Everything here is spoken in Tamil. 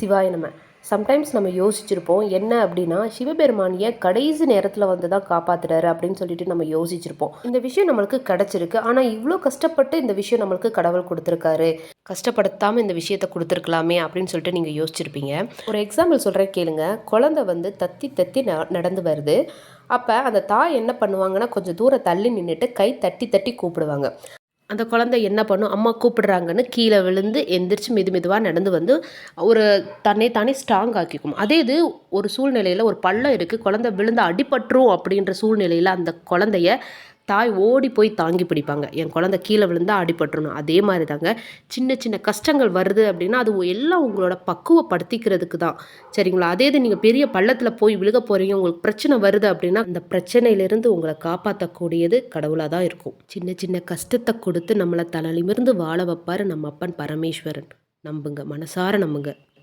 சிவாய நம்ம சம்டைம்ஸ் நம்ம யோசிச்சிருப்போம் என்ன அப்படின்னா சிவபெருமானியை கடைசி நேரத்தில் வந்து தான் காப்பாத்துறாரு அப்படின்னு சொல்லிட்டு நம்ம யோசிச்சிருப்போம். இந்த விஷயம் நம்மளுக்கு கிடைச்சிருக்கு. ஆனால் இவ்வளோ கஷ்டப்பட்டு இந்த விஷயம் நம்மளுக்கு கடவுள் கொடுத்துருக்காரு. கஷ்டப்படுத்தாமல் இந்த விஷயத்த கொடுத்துருக்கலாமே அப்படின்னு சொல்லிட்டு நீங்கள் யோசிச்சிருப்பீங்க. ஒரு எக்ஸாம்பிள் சொல்கிறேன் கேளுங்க. குழந்தை வந்து தத்தி தத்தி ந- நடந்து வருது. அப்போ அந்த தாய் என்ன பண்ணுவாங்கன்னா கொஞ்சம் தூரம் தள்ளி நின்றுட்டு கை தட்டி தட்டி கூப்பிடுவாங்க. அந்த குழந்தை என்ன பண்ணும்? அம்மா கூப்பிடுறாங்கன்னு கீழே விழுந்து எந்திரிச்சு மெது மெதுவாக நடந்து வந்து ஒரு தன்னை தானே ஸ்ட்ராங் ஆக்கிக்கும். அதே இது ஒரு சூழ்நிலையில் ஒரு பள்ளம் இருக்குது குழந்தை விழுந்து அடிபட்டுரும் அப்படின்ற சூழ்நிலையில் அந்த குழந்தைய தாய் ஓடி போய் தாங்கி பிடிப்பாங்க. என் குழந்தை கீழே விழுந்தா அடிபட்டுருணும் அதே மாதிரி தாங்க சின்ன சின்ன கஷ்டங்கள் வருது அப்படின்னா அது எல்லாம் உங்களோட பக்குவப்படுத்திக்கிறதுக்கு தான். சரிங்களா? அதே இது நீங்கள் பெரிய பள்ளத்தில் போய் விழுக போகிறீங்க உங்களுக்கு பிரச்சனை வருது அப்படின்னா அந்த பிரச்சனையிலேருந்து உங்களை காப்பாற்றக்கூடியது கடவுளாக தான் இருக்கும். சின்ன சின்ன கஷ்டத்தை கொடுத்து நம்மளை தலை வாழ வைப்பாரு நம்ம அப்பன் பரமேஸ்வரன். நம்புங்க. மனசார நம்புங்க.